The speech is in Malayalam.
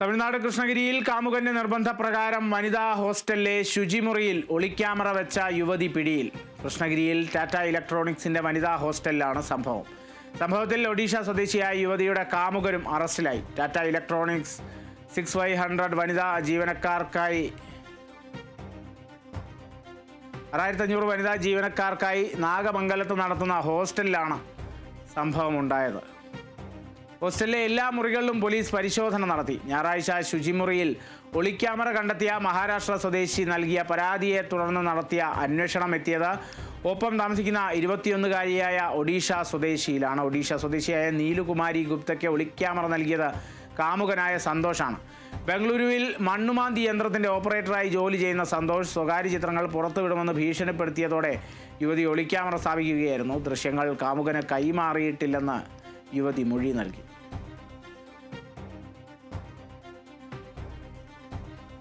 തമിഴ്നാട് കൃഷ്ണഗിരിയിൽ കാമുകന്റെ നിർബന്ധപ്രകാരം വനിതാ ഹോസ്റ്റലിലെ ശുചിമുറിയിൽ ഒളിക്യാമറ വെച്ച യുവതി പിടിയിൽ. കൃഷ്ണഗിരിയിൽ ടാറ്റ ഇലക്ട്രോണിക്സിന്റെ വനിതാ ഹോസ്റ്റലിലാണ് സംഭവം. സംഭവത്തിൽ ഒഡീഷ സ്വദേശിയായ യുവതിയുടെ കാമുകരും അറസ്റ്റിലായി. Tata electronics six five hundred വനിതാ ജീവനക്കാർക്കായി ആറായിരത്തി അഞ്ഞൂറ് വനിതാ ജീവനക്കാർക്കായി നാഗമംഗലത്ത് നടത്തുന്ന ഹോസ്റ്റലിലാണ് സംഭവം ഉണ്ടായത് ഹോസ്റ്റലിലെ എല്ലാ മുറികളിലും പോലീസ് പരിശോധന നടത്തി. ഞായറാഴ്ച ശുചിമുറിയിൽ ഒളിക്യാമറ കണ്ടെത്തിയ മഹാരാഷ്ട്ര സ്വദേശി നൽകിയ പരാതിയെ തുടർന്ന് നടത്തിയ അന്വേഷണം എത്തിയത് ഒപ്പം താമസിക്കുന്ന ഇരുപത്തിയൊന്നുകാരിയായ ഒഡീഷ സ്വദേശിയിലാണ്. ഒഡീഷ സ്വദേശിയായ നീലുകുമാരി ഗുപ്തയ്ക്ക് ഒളിക്യാമറ നൽകിയത് കാമുകനായ സന്തോഷാണ്. ബംഗളൂരുവിൽ മണ്ണുമാന്തി യന്ത്രത്തിന്റെ ഓപ്പറേറ്ററായി ജോലി ചെയ്യുന്ന സന്തോഷ് സ്വകാര്യ ചിത്രങ്ങൾ പുറത്തുവിടുമെന്ന് ഭീഷണിപ്പെടുത്തിയതോടെ യുവതി ഒളിക്യാമറ സ്ഥാപിക്കുകയായിരുന്നു. ദൃശ്യങ്ങൾ കാമുകന് കൈമാറിയിട്ടില്ലെന്ന് യുവതി മൊഴി നൽകി.